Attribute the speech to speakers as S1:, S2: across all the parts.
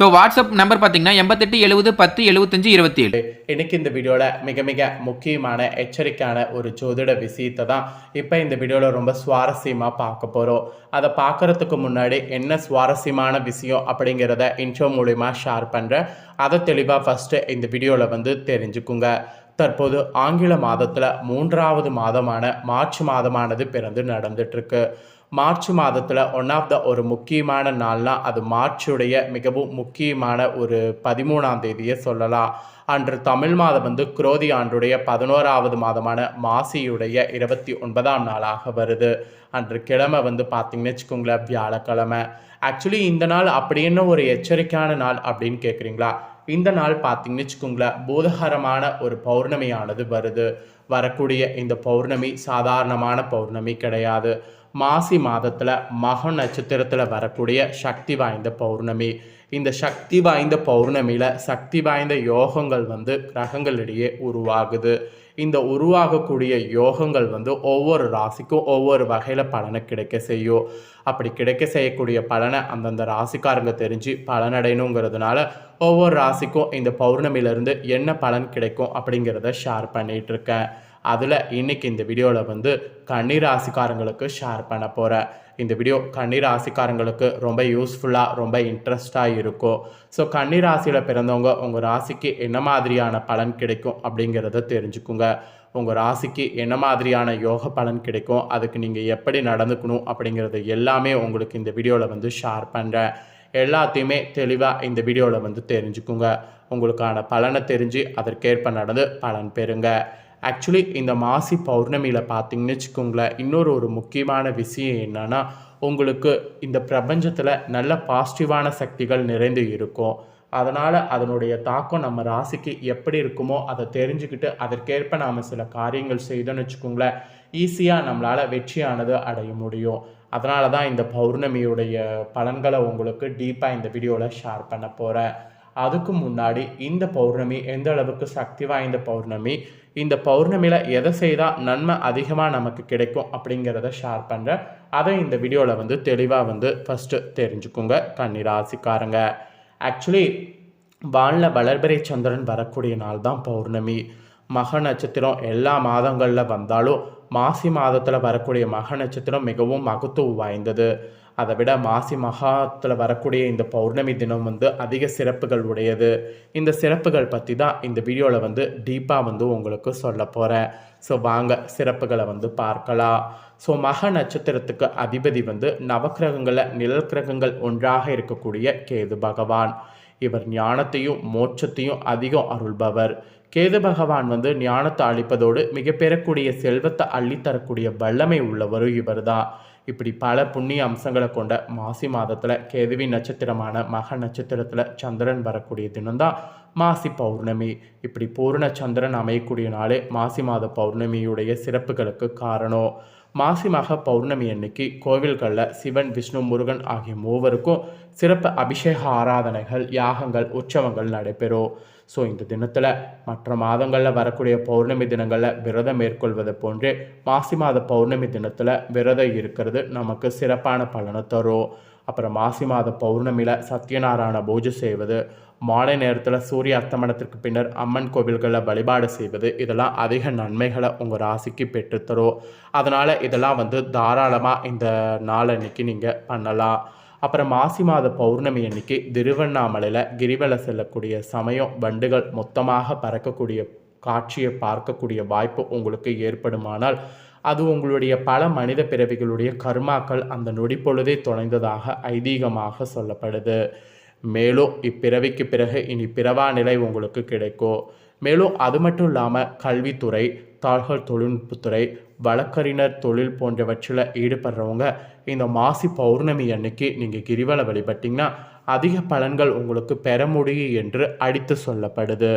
S1: So WhatsApp number பார்த்தீங்கன்னா எண்பத்தெட்டு எழுபது பத்து எழுபத்தஞ்சு இருபத்தி ஏழு
S2: இன்னைக்கு இந்த வீடியோவில் மிக மிக முக்கியமான எச்சரிக்கையான ஒரு ஜோதிட விஷயத்தை தான் இப்போ இந்த வீடியோவில் ரொம்ப சுவாரஸ்யமாக பார்க்க போகிறோம் அதை பார்க்கறதுக்கு முன்னாடி என்ன சுவாரஸ்யமான விஷயம் அப்படிங்கிறத இன்ட்ரோ மூலிமா ஷேர் பண்ணுறேன் அதை தெளிவாக ஃபஸ்ட்டு இந்த வீடியோவில் வந்து தெரிஞ்சுக்குங்க. தற்போது ஆங்கில மாதத்தில் மூன்றாவது மாதமான மார்ச் மாதமானது பிறந்து நடந்துட்டுருக்கு மார்ச் மாதத்தில் ஒன் ஆஃப் த ஒரு முக்கியமான நாள்னா அது மார்ச்சுடைய மிகவும் முக்கியமான ஒரு பதிமூணாம் தேதியை சொல்லலாம். அன்று தமிழ் மாதம் வந்து குரோதி ஆண்டுடைய பதினோராவது மாதமான மாசியுடைய இருபத்தி ஒன்பதாம் நாளாக வருது. அன்று கிழமை வந்து பார்த்திங்கன்னு வச்சுக்கோங்களேன் வியாழக்கிழமை. ஆக்சுவலி இந்த நாள் அப்படி என்ன ஒரு எச்சரிக்கையான நாள் அப்படின்னு கேட்குறீங்களா இந்த நாள் பார்த்தீங்கன்னு வச்சுக்கோங்களேன் பூதகரமான ஒரு பௌர்ணமியானது வருது. வரக்கூடிய இந்த பௌர்ணமி சாதாரணமான பௌர்ணமி கிடையாது. மாசி மாதத்தில் மக நட்சத்திரத்தில் வரக்கூடிய சக்தி வாய்ந்த பௌர்ணமி. இந்த சக்தி வாய்ந்த பௌர்ணமியில் சக்தி வாய்ந்த யோகங்கள் வந்து கிரகங்களிடையே உருவாகுது. இந்த உருவாகக்கூடிய யோகங்கள் வந்து ஒவ்வொரு ராசிக்கும் ஒவ்வொரு வகையில் பலனை கிடைக்க செய்யும். அப்படி கிடைக்க செய்யக்கூடிய பலனை அந்தந்த ராசிக்காரங்க தெரிஞ்சு பலனடையணுங்கிறதுனால ஒவ்வொரு ராசிக்கும் இந்த பௌர்ணமியிலேருந்து என்ன பலன் கிடைக்கும் அப்படிங்கிறத ஷேர் பண்ணிகிட்ருக்கேன் அதில் இன்னைக்கு இந்த வீடியோவில் வந்து கண்ணீர் ராசிக்காரங்களுக்கு ஷேர் பண்ண போகிறேன் இந்த வீடியோ கண்ணீர் ராசிக்காரங்களுக்கு ரொம்ப யூஸ்ஃபுல்லாக ரொம்ப இன்ட்ரெஸ்டாக இருக்கும். ஸோ கண்ணீர் ராசியில் பிறந்தவங்க உங்கள் ராசிக்கு என்ன மாதிரியான பலன் கிடைக்கும் அப்படிங்கிறத தெரிஞ்சுக்குங்க. உங்கள் ராசிக்கு என்ன மாதிரியான யோக பலன் கிடைக்கும் அதுக்கு நீங்கள் எப்படி நடந்துக்கணும் அப்படிங்கிறது எல்லாமே உங்களுக்கு இந்த வீடியோவில் வந்து ஷேர் பண்ணுறேன் எல்லாத்தையுமே தெளிவாக இந்த வீடியோவில் வந்து தெரிஞ்சுக்குங்க. உங்களுக்கான பலனை தெரிஞ்சு அதற்கேற்ப நடந்து பலன் பெறுங்க. ஆக்சுவலி இந்த மாசி பௌர்ணமியில் பார்த்தீங்கன்னு வச்சுக்கோங்களேன் இன்னொரு ஒரு முக்கியமான விஷயம் என்னென்னா உங்களுக்கு இந்த பிரபஞ்சத்தில் நல்ல பாசிட்டிவான சக்திகள் நிறைந்து இருக்கும். அதனால் அதனுடைய தாக்கம் நம்ம ராசிக்கு எப்படி இருக்குமோ அதை தெரிஞ்சுக்கிட்டு அதற்கேற்ப நாம் சில காரியங்கள் செய்தோம்னு வச்சுக்கோங்களேன் ஈஸியாக நம்மளால் வெற்றியானது அடைய முடியும். அதனால தான் இந்த பௌர்ணமியுடைய பலன்களை உங்களுக்கு டீப்பாக இந்த வீடியோவில் ஷேர் பண்ண போகிறேன் அதுக்கு முன்னாடி இந்த பௌர்ணமி எந்த அளவுக்கு சக்தி வாய்ந்த பௌர்ணமி இந்த பௌர்ணமியில் எதை செய்தால் நன்மை அதிகமாக நமக்கு கிடைக்கும் அப்படிங்கிறத ஷேர் பண்ணுறேன் அதை இந்த வீடியோவில் வந்து தெளிவாக வந்து ஃபஸ்ட்டு தெரிஞ்சுக்கோங்க கன்னி ராசிக்காரங்க ஆக்சுவலி வானில் வளர்பிறை சந்திரன் வரக்கூடிய நாள் தான் பௌர்ணமி. மக நட்சத்திரம் எல்லா மாதங்களில் வந்தாலும் மாசி மாதத்தில் வரக்கூடிய மக நட்சத்திரம் மிகவும் மகத்துவம் வாய்ந்தது. அதை விட மாசி மகாத்தில் வரக்கூடிய இந்த பௌர்ணமி தினம் வந்து அதிக சிறப்புகள் உடையது. இந்த சிறப்புகள் பற்றி தான் இந்த வீடியோவில் வந்து டீப்பாக வந்து உங்களுக்கு சொல்ல போகிறேன் ஸோ வாங்க சிறப்புகளை வந்து பார்க்கலாம். ஸோ மக நட்சத்திரத்துக்கு அதிபதி வந்து நவக்கிரகங்களில் நிழல் கிரகங்கள் ஒன்றாக இருக்கக்கூடிய கேது பகவான். இவர் ஞானத்தையும் மோட்சத்தையும் அதிகம் அருள்பவர். கேது பகவான் வந்து ஞானத்தை அளிப்பதோடு மிக பெறக்கூடிய செல்வத்தை அள்ளித்தரக்கூடிய வல்லமை உள்ளவரும் இவர் தான் இப்படி பல புண்ணிய அம்சங்களை கொண்ட மாசி மாதத்தில் கேதுவி நட்சத்திரமான மக நட்சத்திரத்தில் சந்திரன் வரக்கூடிய தினம்தான் மாசி பௌர்ணமி. இப்படி பூர்ண சந்திரன் அமையக்கூடிய நாளே மாசி மாத பௌர்ணமியுடைய சிறப்புகளுக்கு காரணம். மாசி மக பௌர்ணமி அன்னைக்கு கோவில்களில் சிவன் விஷ்ணு முருகன் ஆகிய மூவருக்கும் சிறப்பு அபிஷேக ஆராதனைகள் யாகங்கள் உற்சவங்கள் நடைபெறும். ஸோ இந்த தினத்தில் மற்ற மாதங்களில் வரக்கூடிய பௌர்ணமி தினங்களில் விரதம் மேற்கொள்வது போன்றே மாசி மாத பௌர்ணமி தினத்தில் விரதம் இருக்கிறது நமக்கு சிறப்பான பலனை தரும். அப்புறம் மாசி மாத பௌர்ணமியில் சத்யநாராயண பூஜை செய்வது மாலை நேரத்தில் சூரிய அஸ்தமனத்திற்கு பின்னர் அம்மன் கோவில்களில் வழிபாடு செய்வது இதெல்லாம் அதிக நன்மைகளை உங்கள் ராசிக்கு பெற்றுத்தரும். அதனால் இதெல்லாம் வந்து தாராளமாக இந்த நாள் அன்னைக்கு நீங்கள் பண்ணலாம். அப்புறம் மாசி மாத பௌர்ணமி அன்னைக்கு திருவண்ணாமலையில் கிரிவலை செல்லக்கூடிய சமயம் வண்டுகள் மொத்தமாக பறக்கக்கூடிய காட்சியை பார்க்கக்கூடிய வாய்ப்பு உங்களுக்கு ஏற்படுமானால் அது உங்களுடைய பல மனித பிறவிகளுடைய கர்மாக்கள் அந்த நொடி பொழுதே தொலைந்ததாக ஐதீகமாக சொல்லப்படுது. மேலும் இப்பிறவிக்கு பிறகு இனி பிறவா நிலை உங்களுக்கு கிடைக்கும் மேலும் அது மட்டும் இல்லாமல் கல்வித்துறை தாழ்கள் தொழில்நுட்பத்துறை வழக்கறிஞர் தொழில் போன்றவற்றில் ஈடுபடுறவங்க இந்த மாசி பௌர்ணமி அன்னைக்கு நீங்கள் கிரிவல வழிபட்டிங்கன்னா அதிக பலன்கள் உங்களுக்கு பெற முடியும் என்று அடித்து சொல்லப்படுது.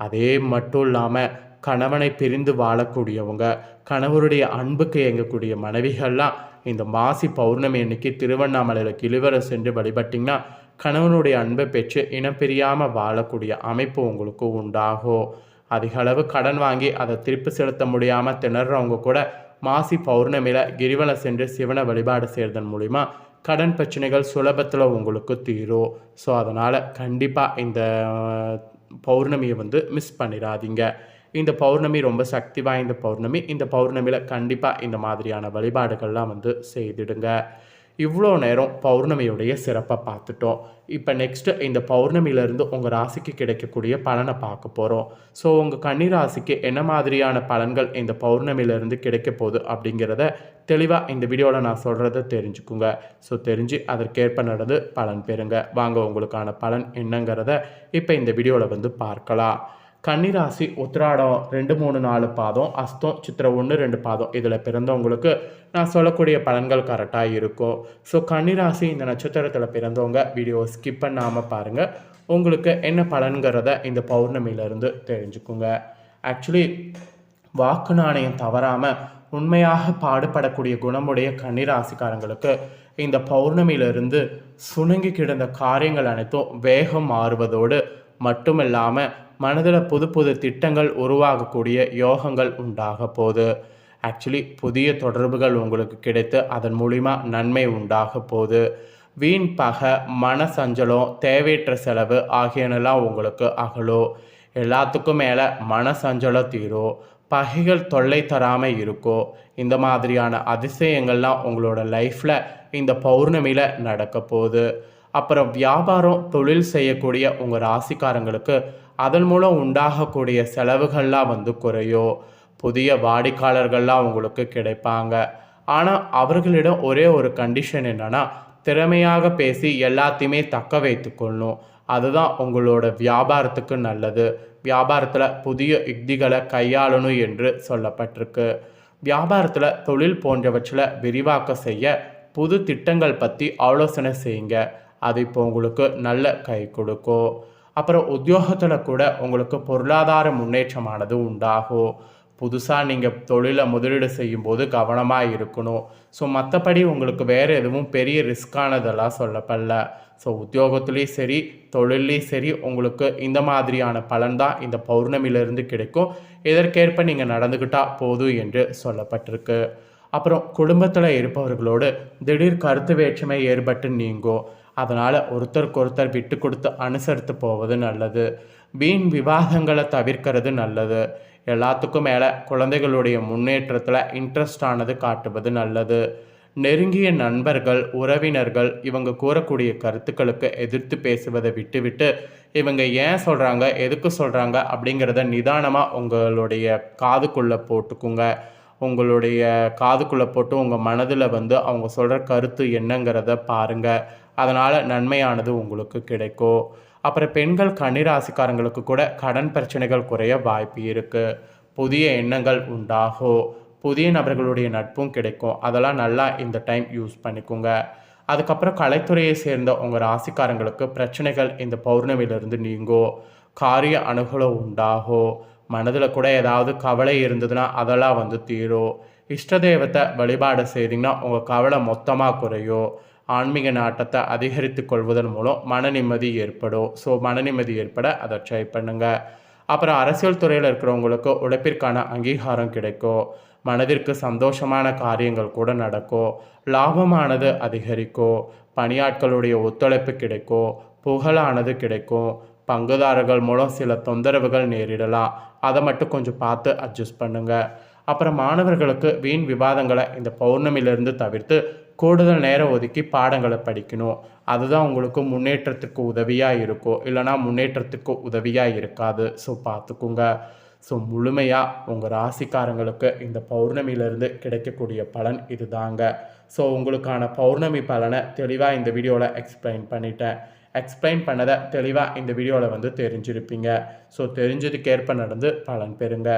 S2: அதே மட்டும் இல்லாமல் கணவனை பிரிந்து வாழக்கூடியவங்க கணவருடைய அன்புக்கு இயங்கக்கூடிய மனைவிகள்லாம் இந்த மாசி பௌர்ணமி அன்னைக்கு திருவண்ணாமலையில் கிளிவரை சென்று வழிபட்டிங்கன்னா கணவனுடைய அன்பை பெற்று இனம் பிரியாமல் வாழக்கூடிய அமைப்பு உங்களுக்கு உண்டாகும். அதிக அளவு கடன் வாங்கி அதை திருப்பி செலுத்த முடியாமல் திணறவங்க கூட மாசி பௌர்ணமியில் கிரிவலம் சென்று சிவனை வழிபாடு செய்கிறதன் மூலிமா கடன் பிரச்சனைகள் சுலபத்தில் உங்களுக்கு தீரும். ஸோ அதனால் கண்டிப்பாக இந்த பௌர்ணமியை வந்து மிஸ் பண்ணிடாதீங்க. இந்த பௌர்ணமி ரொம்ப சக்தி வாய்ந்த பௌர்ணமி. இந்த பௌர்ணமியில் கண்டிப்பாக இந்த மாதிரியான வழிபாடுகள்லாம் வந்து செய்திடுங்க. இவ்வளோ நேரம் பௌர்ணமியுடைய சிறப்பை பார்த்துட்டோம். இப்போ நெக்ஸ்ட்டு இந்த பௌர்ணமியிலேருந்து உங்கள் ராசிக்கு கிடைக்கக்கூடிய பலனை பார்க்க போகிறோம் ஸோ உங்கள் கன்னி ராசிக்கு என்ன மாதிரியான பலன்கள் இந்த பௌர்ணமியிலேருந்து கிடைக்க போகுது அப்படிங்கிறத தெளிவாக இந்த வீடியோவில் நான் சொல்கிறத தெரிஞ்சுக்குங்க. ஸோ தெரிஞ்சு அதற்கேற்ப நடந்து பலன் பெறுங்க. வாங்க உங்களுக்கான பலன் என்னங்கிறத இப்போ இந்த வீடியோவில் வந்து பார்க்கலாம். கன்னிராசி உத்திராடம் ரெண்டு மூணு நாலு பாதம் அஸ்தம் சித்திரை ஒன்று ரெண்டு பாதம். இதில் பிறந்தவங்களுக்கு நான் சொல்லக்கூடிய பலன்கள் கரெக்டாக இருக்கும். ஸோ கன்னிராசி இந்த நட்சத்திரத்தில் பிறந்தவங்க வீடியோ ஸ்கிப் பண்ணாமல் பாருங்கள் உங்களுக்கு என்ன பலன்கிறத இந்த பௌர்ணமியிலேருந்து தெரிஞ்சுக்குங்க. ஆக்சுவலி வாக்கு நாணயம் தவறாமல் உண்மையாக பாடுபடக்கூடிய குணமுடைய கன்னிராசிக்காரங்களுக்கு இந்த பௌர்ணமியிலிருந்து சுணங்கி கிடந்த காரியங்கள் அனைத்தும் வேகம் மாறுவதோடு மட்டுமில்லாமல் மனதில் புது புது திட்டங்கள் உருவாகக்கூடிய யோகங்கள் உண்டாக போகுது. ஆக்சுவலி புதிய தொடர்புகள் உங்களுக்கு கிடைத்து அதன் மூலிமா நன்மை உண்டாக போகுது. வீண் பகை மன சஞ்சலம் தேவையற்ற செலவு ஆகியனெல்லாம் உங்களுக்கு அகலோ. எல்லாத்துக்கும் மேலே மன சஞ்சலம் தீரும் பகைகள் தொல்லை தராமல் இருக்கோ. இந்த மாதிரியான அதிசயங்கள்லாம் உங்களோட லைஃப்பில் இந்த பௌர்ணமியில் நடக்க போகுது. அப்புறம் வியாபாரம் தொழில் செய்யக்கூடிய உங்கள் ராசிக்காரங்களுக்கு அதன் மூலம் உண்டாகக்கூடிய செலவுகள்லாம் வந்து குறையும் புதிய வாடிக்கையாளர்கள்லாம் உங்களுக்கு கிடைப்பாங்க. ஆனால் அவர்களிடம் ஒரே ஒரு கண்டிஷன் என்னன்னா திறமையாக பேசி எல்லாத்தையுமே தக்க வைத்துக்கொள்ளணும் அதுதான் உங்களோட வியாபாரத்துக்கு நல்லது. வியாபாரத்தில் புதிய யுக்திகளை கையாளணும் என்று சொல்லப்பட்டிருக்கு. வியாபாரத்தில் தொழில் போன்றவற்றில் விரிவாக்கம் செய்ய புது திட்டங்கள் பற்றி ஆலோசனை செய்யுங்க. அது இப்போ உங்களுக்கு நல்ல கை கொடுக்கும். அப்புறம் உத்தியோகத்தில் கூட உங்களுக்கு பொருளாதார முன்னேற்றமானது உண்டாகும். புதுசாக நீங்கள் தொழிலை முதலீடு செய்யும்போது கவனமாக இருக்கணும். ஸோ மற்றபடி உங்களுக்கு வேறு எதுவும் பெரிய ரிஸ்கானதெல்லாம் சொல்லப்படல. ஸோ உத்தியோகத்துலேயும் சரி தொழிலையும் சரி உங்களுக்கு இந்த மாதிரியான பலன் தான் இந்த பௌர்ணமியிலிருந்து கிடைக்கும். இதற்கேற்ப நீங்கள் நடந்துக்கிட்டால் போதும் என்று சொல்லப்பட்டிருக்கு. அப்புறம் குடும்பத்தில் இருப்பவர்களோடு திடீர் கருத்து வேற்றுமை ஏற்பட்டு நீங்கும். அதனால் ஒருத்தருக்கு ஒருத்தர் விட்டு கொடுத்து அனுசரித்து போவது நல்லது. வீண் விவாதங்களை தவிர்க்கிறது நல்லது. எல்லாத்துக்கும் மேலே குழந்தைகளுடைய முன்னேற்றத்தில் இன்ட்ரெஸ்ட் ஆனது காட்டுவது நல்லது. நெருங்கிய நண்பர்கள் உறவினர்கள் இவங்க கூறக்கூடிய கருத்துக்களுக்கு எதிர்த்து பேசுவதை விட்டுவிட்டு இவங்க ஏன் சொல்கிறாங்க எதுக்கு சொல்கிறாங்க அப்படிங்கிறத நிதானமாக உங்களுடைய காதுக்குள்ளே போட்டுக்குங்க. உங்களுடைய காதுக்குள்ளே போட்டு உங்கள் மனதில் வந்து அவங்க சொல்கிற கருத்து என்னங்கிறத பாருங்கள் அதனால் நன்மையானது உங்களுக்கு கிடைக்கும் அப்புறம் பெண்கள் கன்னிராசிக்காரங்களுக்கு கூட கடன் பிரச்சனைகள் குறைய வாய்ப்பு இருக்குது புதிய எண்ணங்கள் உண்டாகும் புதிய நபர்களுடைய நட்பும் கிடைக்கும். அதெல்லாம் நல்லா இந்த டைம் யூஸ் பண்ணிக்கோங்க. அதுக்கப்புறம் கலைத்துறையை சேர்ந்த உங்கள் ராசிக்காரங்களுக்கு பிரச்சனைகள் இந்த பௌர்ணமியிலிருந்து நீங்கும் காரிய அணுகலம் உண்டாகும் மனதில் கூட ஏதாவது கவலை இருந்ததுன்னா அதெல்லாம் வந்து தீரும் இஷ்ட தெய்வத்தை வழிபாடு செய்தீங்கன்னா உங்கள் கவலை மொத்தமாக குறையும் ஆன்மீக நாட்டத்தை அதிகரித்து கொள்வதன் மூலம் மன நிம்மதி ஏற்படும். ஸோ மன நிம்மதி ஏற்பட அதை ட்ரை பண்ணுங்கள் அப்புறம் அரசியல் துறையில் இருக்கிறவங்களுக்கு உழைப்பிற்கான அங்கீகாரம் கிடைக்கும். மனதிற்கு சந்தோஷமான காரியங்கள் கூட நடக்கும். லாபமானது அதிகரிக்கும். பணியாட்களுடைய ஒத்துழைப்பு கிடைக்கும். புகழானது கிடைக்கும். பங்குதாரர்கள் மூலம் சில தொந்தரவுகள் நேரிடலாம். அதை மட்டும் கொஞ்சம் பார்த்து அட்ஜஸ்ட் பண்ணுங்கள் அப்புறம் மாணவர்களுக்கு வீண் விவாதங்களை இந்த பௌர்ணமியிலிருந்து தவிர்த்து கூடுதல் நேரம் ஒதுக்கி பாடங்களை படிக்கணும். அதுதான் உங்களுக்கு முன்னேற்றத்துக்கு உதவியாக இருக்கும் இல்லைனா முன்னேற்றத்துக்கு உதவியாக இருக்காது. ஸோ பார்த்துக்குங்க. ஸோ முழுமையாக உங்கள் ராசிக்காரங்களுக்கு இந்த பௌர்ணமியிலிருந்து கிடைக்கக்கூடிய பலன் இதுதாங்க. ஸோ உங்களுக்கான பௌர்ணமி பலனை தெளிவாக இந்த வீடியோவில் எக்ஸ்பிளைன் பண்ணிட்டேன். எக்ஸ்பிளைன் பண்ணதை தெளிவாக இந்த வீடியோவில் வந்து தெரிஞ்சிருப்பீங்க. ஸோ தெரிஞ்சதுக்கேற்ப நடந்து பலன் பெறுங்க.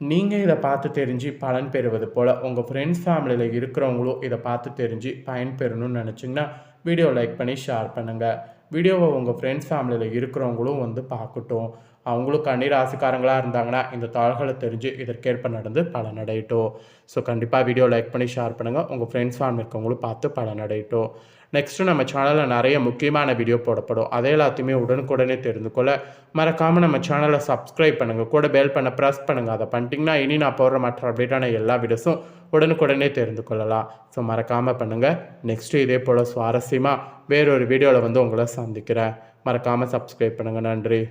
S2: நீங்கள் இதை பார்த்து தெரிஞ்சு பலன் பெறுவது போல் உங்கள் ஃப்ரெண்ட்ஸ் ஃபேமிலியில் இருக்கிறவங்களும் இதை பார்த்து தெரிஞ்சு பயன்பெறணும்னு நினச்சிங்கன்னா வீடியோ லைக் பண்ணி ஷேர் பண்ணுங்கள் வீடியோவை உங்கள் ஃப்ரெண்ட்ஸ் ஃபேமிலியில் இருக்கிறவங்களும் வந்து பார்க்கட்டும். அவங்களும் கண்ணீர் ஆசைக்காரங்களாக இருந்தாங்கன்னா இந்த தாள்களை தெரிஞ்சு இதற்கேற்ப நடந்து பலனடையட்டும் ஸோ கண்டிப்பாக வீடியோ லைக் பண்ணி ஷேர் பண்ணுங்கள் உங்கள் ஃப்ரெண்ட்ஸ் ஃபேமிலி இருக்கவங்களும் பார்த்து பலனடையட்டும் நெக்ஸ்ட்டு நம்ம சேனலில் நிறைய முக்கியமான வீடியோ போடப்படும். அதை எல்லாத்தையுமே உடனுக்குடனே தெரிந்து கொள்ள மறக்காமல் நம்ம சேனலை சப்ஸ்கிரைப் பண்ணுங்கள் கூட பெல் பண்ண ப்ரெஸ் பண்ணுங்கள் அதை பண்ணிட்டீங்கன்னா இனி நான் போடுற மற்ற அப்டேட்டான எல்லா வீடியோஸும் உடனுக்குடனே தெரிந்து கொள்ளலாம். ஸோ மறக்காமல் பண்ணுங்கள் நெக்ஸ்ட்டு இதே போல் சுவாரஸ்யமாக வேறொரு வீடியோவில் வந்து உங்களை சந்திக்கிறேன். மறக்காமல் சப்ஸ்கிரைப் பண்ணுங்கள் நன்றி.